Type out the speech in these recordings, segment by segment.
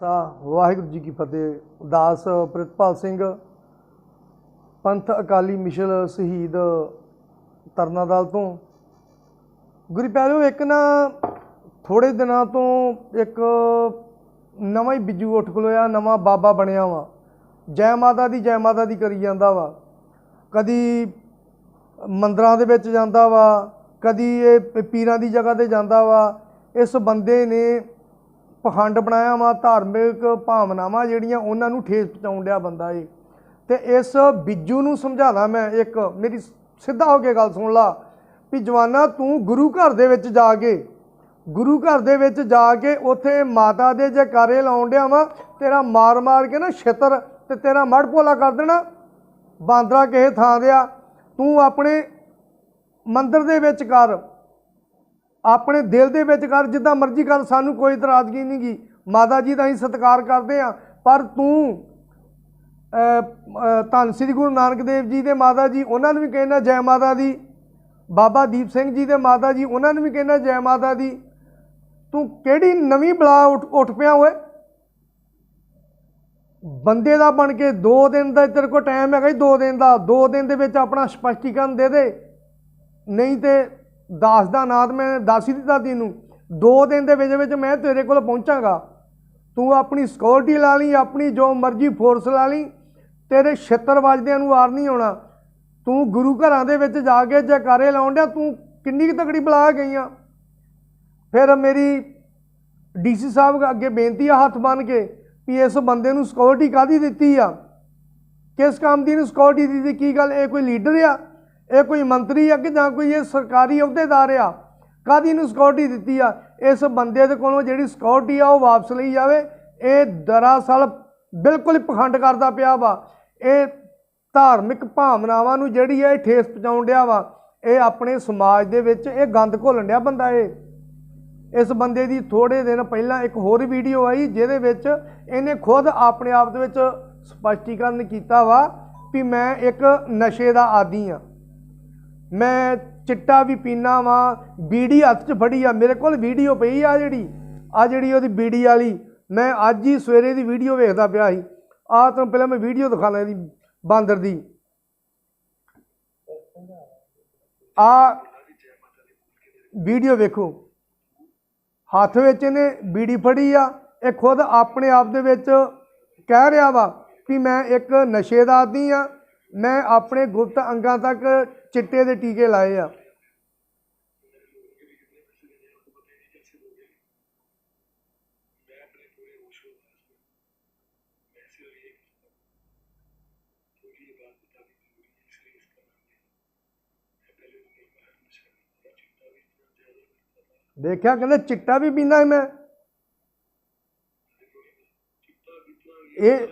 ਸਾ ਵਾਹਿਗੁਰੂ ਜੀ ਕੀ ਫਤਿਹ। ਦਾਸ ਪ੍ਰਿਤਪਾਲ ਸਿੰਘ, ਪੰਥ ਅਕਾਲੀ ਮਿਸ਼ਲ ਸ਼ਹੀਦ ਤਰਨਾ ਦਲ ਤੋਂ। ਗੁਰੂ ਪਿਆਰਿਓ, ਇੱਕ ਨਾ ਥੋੜੇ ਦਿਨਾਂ ਤੋਂ ਇੱਕ ਨਵਾਂ ਹੀ ਬਿੱਜੂ ਉੱਠ ਖਲੋਇਆ ਨਵਾਂ ਬਾਬਾ ਬਣਿਆ ਵਾ। ਜੈ ਮਾਤਾ ਦੀ, ਜੈ ਮਾਤਾ ਦੀ ਕਰੀ ਜਾਂਦਾ ਵਾ। ਕਦੀ ਮੰਦਰਾਂ ਦੇ ਵਿੱਚ ਜਾਂਦਾ ਵਾ, ਕਦੀ ਇਹ ਪੀਰਾਂ ਦੀ ਜਗ੍ਹਾ ਤੇ ਜਾਂਦਾ ਵਾ। ਇਸ ਬੰਦੇ ਨੇ ਪਖੰਡ ਬਣਾਇਆ ਵਾ, ਧਾਰਮਿਕ ਭਾਵਨਾਵਾਂ ਜਿਹੜੀਆਂ ਉਹਨਾਂ ਨੂੰ ਠੇਸ ਪਹੁੰਚਾਉਣ ਡਿਆ ਬੰਦਾ ਏ। ਤੇ ਇਸ ਬਿੱਜੂ ਨੂੰ ਸਮਝਾਦਾ ਮੈਂ ਇੱਕ, ਮੇਰੀ ਸਿੱਧਾ ਹੋ ਕੇ ਗੱਲ ਸੁਣ ਲਾ, ਵੀ ਜਵਾਨਾ ਤੂੰ ਗੁਰੂ ਘਰ ਦੇ ਵਿੱਚ ਜਾ ਕੇ, ਗੁਰੂ ਘਰ ਦੇ ਵਿੱਚ ਜਾ ਕੇ ਉੱਥੇ ਮਾਤਾ ਦੇ ਜੈਕਾਰੇ ਲਾਉਣ ਡਿਆ ਵਾ, ਤੇਰਾ ਮਾਰ ਮਾਰ ਕੇ ਨਾ ਛਿੱਤਰ ਤੇ ਤੇਰਾ ਮੜ ਭੋਲਾ ਕਰ ਦੇਣਾ। ਬਾਂਦਰਾ ਕਿਸੇ ਥਾਂ ਦੇ ਆ, ਤੂੰ ਆਪਣੇ ਮੰਦਰ ਦੇ ਵਿੱਚ ਕਰ। ਆਪਣੇ ਦਿਲ ਦੇ ਵਿੱਚ ਕਰ, ਜਿੱਦਾਂ ਮਰਜ਼ੀ ਕਰ, ਸਾਨੂੰ ਕੋਈ ਇਤਰਾਜ਼ਗੀ ਨਹੀਂ ਗੀ। ਮਾਤਾ ਜੀ ਦਾ ਅਸੀਂ ਸਤਿਕਾਰ ਕਰਦੇ ਆ ਪਰ ਤੂੰ ਧੰਨ ਸ੍ਰੀ ਗੁਰੂ ਨਾਨਕ ਦੇਵ ਜੀ ਦੇ ਮਾਤਾ ਜੀ, ਉਹਨਾਂ ਨੂੰ ਵੀ ਕਹਿੰਦਾ ਜੈ ਮਾਤਾ ਦੀ। ਬਾਬਾ ਦੀਪ ਸਿੰਘ ਜੀ ਦੇ ਮਾਤਾ ਜੀ, ਉਹਨਾਂ ਨੂੰ ਵੀ ਕਹਿੰਦਾ ਜੈ ਮਾਤਾ ਦੀ। ਤੂੰ ਕਿਹੜੀ ਨਵੀਂ ਬਲਾ ਉੱਠ ਉੱਠ ਪਿਆ ਓਏ? ਬੰਦੇ ਦਾ ਬਣ ਕੇ 2 ਦਿਨ ਦਾ ਤੇਰੇ ਕੋਲ ਟਾਈਮ ਹੈਗਾ ਜੀ 2 ਦਿਨ ਦਾ। 2 ਦਿਨ ਦੇ ਵਿੱਚ ਆਪਣਾ ਸਪਸ਼ਟੀਕਰਨ ਦੇ ਦੇ। ਨਹੀਂ ਤੇ ਦਾਸ ਦਾ ਨਾਦ ਮੈਂ ਦੱਸ ਹੀ ਦਿੱਤਾ ਤੈਨੂੰ। ਦੋ ਦਿਨ ਦੇ ਵਿੱਚ ਵਿੱਚ ਮੈਂ ਤੇਰੇ ਕੋਲ ਪਹੁੰਚਾਂਗਾ। ਤੂੰ ਆਪਣੀ ਸਿਕਿਉਰਿਟੀ ਲਾ ਲਈ, ਆਪਣੀ ਜੋ ਮਰਜ਼ੀ ਫੋਰਸ ਲਾ ਲਈ। ਤੇਰੇ ਛਿੱਤਰ ਵੱਜਦਿਆਂ ਨੂੰ ਆਰ ਨਹੀਂ ਆਉਣਾ। ਤੂੰ ਗੁਰੂ ਘਰਾਂ ਦੇ ਵਿੱਚ ਜਾ ਕੇ ਜੈਕਾਰੇ ਲਾਉਣ ਡਿਆ, ਤੂੰ ਕਿੰਨੀ ਕੁ ਤਕੜੀ ਬਲਾ ਗਈਆਂ। ਫਿਰ ਮੇਰੀ ਡੀਸੀ ਸਾਹਿਬ ਅੱਗੇ ਬੇਨਤੀ ਆ ਹੱਥ ਬੰਨ ਕੇ ਵੀ ਇਸ ਬੰਦੇ ਨੂੰ ਸਿਕਿਉਰਿਟੀ ਕਾਦੀ ਦਿੱਤੀ ਆ? ਕਿਸ ਕੰਮ ਦੀ ਨੂੰ ਸਿਕਿਉਰਿਟੀ ਦਿੱਤੀ? ਕੀ ਗੱਲ? ਇਹ ਕੋਈ ਲੀਡਰ ਆ? ਇਹ ਕੋਈ ਮੰਤਰੀ ਆ ਕਿ ਜਾਂ ਕੋਈ ਇਹ ਸਰਕਾਰੀ ਅਹੁਦੇਦਾਰ ਆ? ਕਾਦੀ ਨੂੰ ਸਿਕਿਉਰਿਟੀ ਦਿੱਤੀ ਆ? ਇਸ ਬੰਦੇ ਦੇ ਕੋਲੋਂ ਜਿਹੜੀ ਸਿਕਿਉਰਿਟੀ ਆ ਉਹ ਵਾਪਸ ਲਈ ਜਾਵੇ। ਇਹ ਦਰਅਸਲ ਬਿਲਕੁਲ ਪਖੰਡ ਕਰਦਾ ਪਿਆ ਵਾ। ਇਹ ਧਾਰਮਿਕ ਭਾਵਨਾਵਾਂ ਨੂੰ ਜਿਹੜੀ ਹੈ ਇਹ ਠੇਸ ਪਹੁੰਚਾਉਣ ਡਿਆ ਵਾ। ਇਹ ਆਪਣੇ ਸਮਾਜ ਦੇ ਵਿੱਚ ਇਹ ਗੰਦ ਘੋਲਣ ਡਿਆ ਬੰਦਾ ਇਹ। ਇਸ ਬੰਦੇ ਦੀ ਥੋੜੇ ਦਿਨ ਪਹਿਲਾਂ ਇੱਕ ਹੋਰ ਵੀਡੀਓ ਆਈ ਜਿਹਦੇ ਵਿੱਚ ਇਹਨੇ ਖੁਦ ਆਪਣੇ ਆਪ ਦੇ ਵਿੱਚ ਸਪਸ਼ਟੀਕਰਨ ਕੀਤਾ ਵਾ ਵੀ ਮੈਂ ਇੱਕ ਨਸ਼ੇ ਦਾ ਆਦੀ ਆ। ਮੈਂ ਚਿੱਟਾ ਵੀ ਪੀਣਾ ਵਾਂ, ਬੀੜੀ ਹੱਥ 'ਚ ਫੜੀ ਆ, ਮੇਰੇ ਕੋਲ ਵੀਡੀਓ ਪਈ ਆ ਜਿਹੜੀ ਆ ਜਿਹੜੀ ਉਹਦੀ ਬੀੜੀ ਵਾਲੀ। ਮੈਂ ਅੱਜ ਹੀ ਸਵੇਰੇ ਦੀ ਵੀਡੀਓ ਵੇਖਦਾ ਪਿਆ ਸੀ। ਆ ਤੁਹਾਨੂੰ ਪਹਿਲਾਂ ਮੈਂ ਵੀਡੀਓ ਦਿਖਾ ਲੈਂਦੀ ਬਾਂਦਰ ਦੀ। ਆ ਵੀਡੀਓ ਵੇਖੋ। ਹੱਥ ਵਿੱਚ ਇਹਨੇ ਬੀੜੀ ਫੜੀ ਆ, ਇਹ ਖੁਦ ਆਪਣੇ ਆਪ ਦੇ ਵਿੱਚ ਕਹਿ ਰਿਹਾ ਵਾ ਕਿ ਮੈਂ ਇੱਕ ਨਸ਼ੇ ਦਾ ਆਦੀ ਆ, ਮੈਂ ਆਪਣੇ ਗੁਪਤ ਅੰਗਾਂ ਤੱਕ ਚਿੱਟੇ ਦੇ ਟੀਕੇ ਲਾਏ ਆ। ਦੇਖਿਆ, ਕਹਿੰਦੇ ਚਿੱਟਾ ਵੀ ਪੀਂਦਾ ਮੈਂ। ਇਹ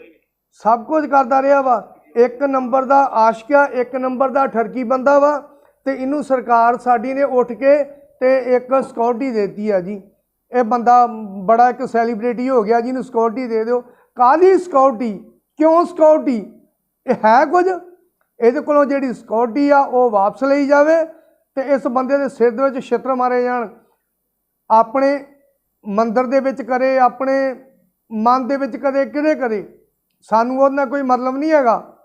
ਸਭ ਕੁਝ ਕਰਦਾ ਰਿਹਾ ਵਾ। ਇੱਕ ਨੰਬਰ ਦਾ ਆਸ਼ਕਿਆ ਇੱਕ ਨੰਬਰ ਦਾ ਠਰਕੀ ਬੰਦਾ ਵਾ ਤੇ ਇਹਨੂੰ ਸਰਕਾਰ ਸਾਡੀ ਨੇ ਉੱਠ ਕੇ ਤੇ ਇੱਕ ਸਿਕਿਉਰਿਟੀ ਦੇਤੀ ਆ ਜੀ। ਇਹ ਬੰਦਾ ਬੜਾ ਇੱਕ ਸੈਲੀਬ੍ਰਿਟੀ ਹੋ ਗਿਆ ਜੀ ਇਹਨੂੰ ਸਿਕਿਉਰਿਟੀ ਦੇ ਦਿਓ। ਕਾਹਦੀ ਸਿਕਿਉਰਿਟੀ ਕਿਉਂ ਸਿਕਿਉਰਿਟੀ ਇਹ ਹੈ ਕੁਝ? ਇਹਦੇ ਕੋਲੋਂ ਜਿਹੜੀ ਸਿਕਿਉਰਿਟੀ ਆ, ਉਹ ਵਾਪਸ ਲਈ ਜਾਵੇ ਤੇ ਇਸ ਬੰਦੇ ਦੇ ਸਿਰ ਦੇ ਵਿੱਚ ਛਿੱਤਰ ਮਾਰੇ ਜਾਣ। ਆਪਣੇ ਮੰਦਰ ਦੇ ਵਿੱਚ ਕਰੇ, ਆਪਣੇ ਮਨ ਦੇ ਵਿੱਚ ਕਦੇ ਕਿਹੜੇ ਕਰੇ? ਸਾਨੂੰ ਉਹਦੇ ਨਾਲ ਕੋਈ ਮਤਲਬ ਨਹੀਂ ਹੈਗਾ।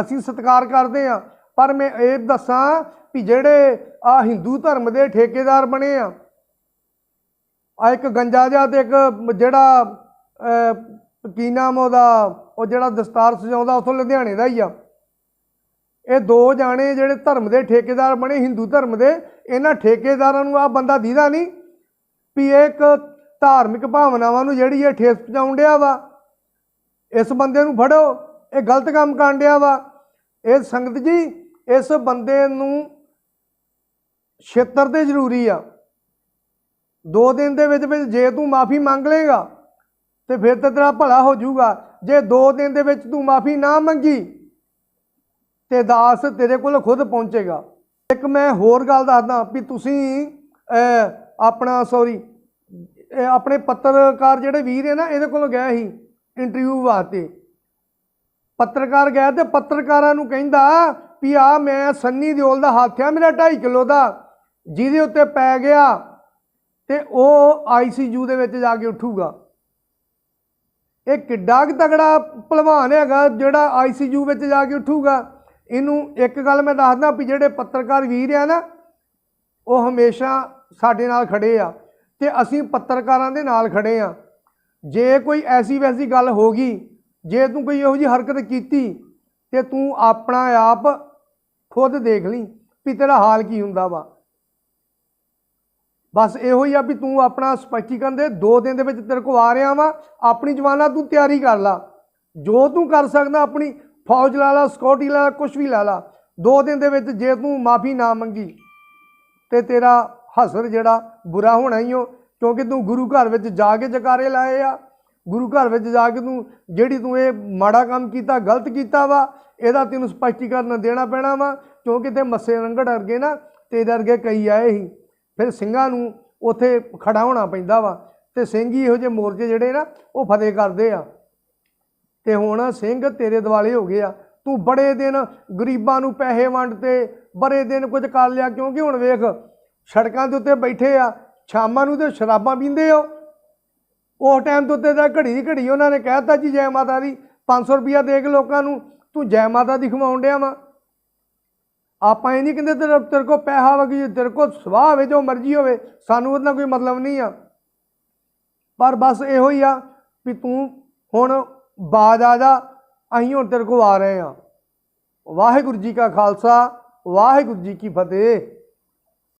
ਅਸੀਂ ਸਤਿਕਾਰ ਕਰਦੇ ਆ ਪਰ ਮੈਂ ਇਹ ਦੱਸਾਂ ਵੀ ਜਿਹੜੇ ਆ ਹਿੰਦੂ ਧਰਮ ਦੇ ਠੇਕੇਦਾਰ ਬਣੇ ਆ ਆ ਇੱਕ ਗੰਜਾ ਜਿਹਾ ਤੇ ਇੱਕ ਜਿਹੜਾ ਅਹ, ਕੀ ਨਾਮ ਉਹਦਾ ਉਹ ਜਿਹੜਾ ਦਸਤਾਰ ਸਜਾਉਂਦਾ ਉਥੋਂ ਲੁਧਿਆਣੇ ਦਾ ਹੀ ਆ। ਇਹ ਦੋ ਜਾਣੇ ਜਿਹੜੇ ਧਰਮ ਦੇ ਠੇਕੇਦਾਰ ਬਣੇ ਹਿੰਦੂ ਧਰਮ ਦੇ ਇਹਨਾਂ ਠੇਕੇਦਾਰਾਂ ਨੂੰ ਆ ਬੰਦਾ ਦੀਦਾ ਨਹੀਂ ਵੀ ਇਹ ਇੱਕ ਧਾਰਮਿਕ ਭਾਵਨਾਵਾਂ ਨੂੰ ਜਿਹੜੀ ਇਹ ਠੇਸ ਪਹੁੰਚਾਉਣ ਡਿਆ ਵਾ ਇਸ ਬੰਦੇ ਨੂੰ ਫੜੋ। ਇਹ ਗਲਤ ਕੰਮ ਕਰਨ ਡਿਆ ਵਾ। ਇਹ ਸੰਗਤ ਜੀ, ਇਸ ਬੰਦੇ ਨੂੰ ਛੇਤਰ ਤੇ ਜ਼ਰੂਰੀ ਆ। ਦੋ ਦਿਨ ਦੇ ਵਿੱਚ ਵਿੱਚ ਜੇ ਤੂੰ ਮਾਫੀ ਮੰਗ ਲੇਗਾ ਤੇ ਫਿਰ ਤੇ ਤੇਰਾ ਭਲਾ ਹੋ ਜਾਊਗਾ। ਜੇ ਦੋ ਦਿਨ ਦੇ ਵਿੱਚ ਤੂੰ ਮਾਫੀ ਨਾ ਮੰਗੀ, ਤੇ ਦਾਸ ਤੇਰੇ ਕੋਲ ਖੁਦ ਪਹੁੰਚੇਗਾ। ਇੱਕ ਮੈਂ ਹੋਰ ਗੱਲ ਦੱਸਦਾ ਵੀ ਤੁਸੀਂ ਆਪਣਾ ਸੌਰੀ ਆਪਣੇ ਪੱਤਰਕਾਰ ਜਿਹੜੇ ਵੀਰ ਹੈ ਨਾ, ਇਹਦੇ ਕੋਲ ਗਏ ਸੀ ਇੰਟਰਵਿਊ ਵਾਸਤੇ। ਪੱਤਰਕਾਰ ਗਿਆ ਤੇ ਪੱਤਰਕਾਰਾਂ ਨੂੰ ਕਹਿੰਦਾ ਵੀ ਆ ਮੈਂ ਸੰਨੀ ਦਿਓਲ ਦਾ ਹੱਥ ਆ, ਮੇਰਾ 2.5 ਕਿਲੋ ਦਾ। ਜਿਹਦੇ ਉੱਤੇ ਪੈ ਗਿਆ ਤੇ ਉਹ ਆਈਸੀਯੂ ਦੇ ਵਿੱਚ ਜਾ ਕੇ ਉੱਠੂਗਾ। ਇਹ ਕਿੱਡਾ ਕੁ ਤਗੜਾ ਭਲਵਾਨ ਹੈਗਾ ਜਿਹੜਾ ਆਈਸੀਯੂ ਵਿੱਚ ਜਾ ਕੇ ਉੱਠੂਗਾ। ਇਹਨੂੰ ਇੱਕ ਗੱਲ ਮੈਂ ਦੱਸਦਾ ਵੀ ਜਿਹੜੇ ਪੱਤਰਕਾਰ ਵੀਰ ਆ ਨਾ, ਉਹ ਹਮੇਸ਼ਾ ਸਾਡੇ ਨਾਲ ਖੜੇ ਆ ਤੇ ਅਸੀਂ ਪੱਤਰਕਾਰਾਂ ਦੇ ਨਾਲ ਖੜੇ ਆ। ਜੇ ਕੋਈ ਐਸੀ ਵੈਸੀ ਗੱਲ ਹੋ ਗਈ ਜੇ ਤੂੰ ਕੋਈ ਇਹੋ ਜਿਹੀ ਹਰਕਤ ਕੀਤੀ ਤੇ ਤੂੰ ਆਪਣਾ ਆਪ ਖੁਦ ਦੇਖ ਲਈ ਵੀ ਤੇਰਾ ਹਾਲ ਕੀ ਹੁੰਦਾ ਵਾ। ਬਸ ਇਹੋ ਹੀ ਆ ਵੀ ਤੂੰ ਆਪਣਾ ਸਪਸ਼ਟੀਕਰਨ ਦੇ 2 ਦਿਨ ਦੇ ਵਿੱਚ ਤੇਰੇ ਕੋ ਆ ਰਿਹਾ ਵਾ, ਆਪਣੀ ਜਵਾਨਾ ਤੂੰ ਤਿਆਰੀ ਕਰ ਲਾ। ਜੋ ਤੂੰ ਕਰ ਸਕਦਾ ਆਪਣੀ ਫੌਜ ਲਾ ਲਾ ਸਿਕਿਉਰਟੀ ਲਾ ਲਾ ਕੁਝ ਵੀ ਲਾ ਲਾ। 2 ਦਿਨ ਦੇ ਵਿੱਚ ਜੇ ਤੂੰ ਮਾਫੀ ਨਾ ਮੰਗੀ ਤੇ ਤੇਰਾ ਹਸਰ ਜਿਹੜਾ ਬੁਰਾ ਹੋਣਾ ਹੀ ਓ, ਕਿਉਂਕਿ ਤੂੰ ਗੁਰੂ ਘਰ ਵਿੱਚ ਜਾ ਕੇ ਜਕਾਰੇ ਲਾਏ ਆ। ਗੁਰੂ ਘਰ ਵਿੱਚ ਜਾ ਕੇ ਤੂੰ, ਜਿਹੜੀ ਤੂੰ ਇਹ ਮਾੜਾ ਕੰਮ ਕੀਤਾ, ਗਲਤ ਕੀਤਾ ਵਾ, ਇਹਦਾ ਤੈਨੂੰ ਸਪਸ਼ਟੀਕਰਨ ਦੇਣਾ ਪੈਣਾ ਵਾ, ਕਿਉਂਕਿ ਤੇ ਮੱਸੇ ਰੰਗੜ ਅਰਗੇ ਨਾ ਤੇਰੇ ਅਰਗੇ ਕਈ ਆਏ ਹੀ ਫਿਰ ਸਿੰਘਾਂ ਨੂੰ ਉੱਥੇ ਖੜਾ ਹੋਣਾ ਪੈਂਦਾ ਵਾ, ਤੇ ਸਿੰਘ ਹੀ ਇਹੋ ਜਿਹੇ ਮੋਰਚੇ ਜਿਹੜੇ ਨਾ, ਉਹ ਫਤਿਹ ਕਰਦੇ ਆ। ਤੇ ਹੁਣ ਸਿੰਘ ਤੇਰੇ ਦਿਵਾਲੇ ਹੋ ਗਏ ਆ। ਤੂੰ ਬੜੇ ਦਿਨ ਗਰੀਬਾਂ ਨੂੰ ਪੈਸੇ ਵੰਡ ਤੇ, ਬੜੇ ਦਿਨ ਕੁਝ ਕਰ ਲਿਆ, ਕਿਉਂਕਿ ਹੁਣ ਵੇਖ, ਸੜਕਾਂ ਦੇ ਉੱਤੇ ਬੈਠੇ ਆ, ਸ਼ਾਮਾਂ ਨੂੰ ਤੇ ਸ਼ਰਾਬਾਂ ਪੀਂਦੇ ਹੋ। ਉਸ ਟਾਈਮ ਤੋਂ ਉੱਤੇ ਤਾਂ ਘੜੀ ਦੀ ਘੜੀ ਉਹਨਾਂ ਨੇ ਕਹਿਤਾ ਜੀ ਜੈ ਮਾਤਾ ਦੀ 500 ਰੁਪਿਆ ਦੇ ਕੇ ਲੋਕਾਂ ਨੂੰ, ਤੂੰ ਜੈ ਮਾਤਾ ਦੀ ਖਵਾਉਣ ਡਿਆ ਵਾ। ਆਪਾਂ ਇਹ ਨਹੀਂ ਕਹਿੰਦੇ ਤੇਰੇ ਤੇਰੇ ਕੋ ਪੈਸਾ ਵਗੀ ਤੇਰੇ ਕੋ ਸਵਾਹ ਹੋਵੇ, ਜੋ ਮਰਜ਼ੀ ਹੋਵੇ, ਸਾਨੂੰ ਉਹਦਾ ਕੋਈ ਮਤਲਬ ਨਹੀਂ ਆ। ਪਰ ਬਸ ਇਹੋ ਹੀ ਆ ਵੀ ਤੂੰ ਹੁਣ ਬਾਜ ਆ ਜਾ, ਅਸੀਂ ਹੁਣ ਤੇਰੇ ਕੋ ਆ ਰਹੇ ਆ। ਵਾਹਿਗੁਰੂ ਜੀ ਕਾ ਖਾਲਸਾ, ਵਾਹਿਗੁਰੂ ਜੀ ਕੀ ਫਤਿਹ।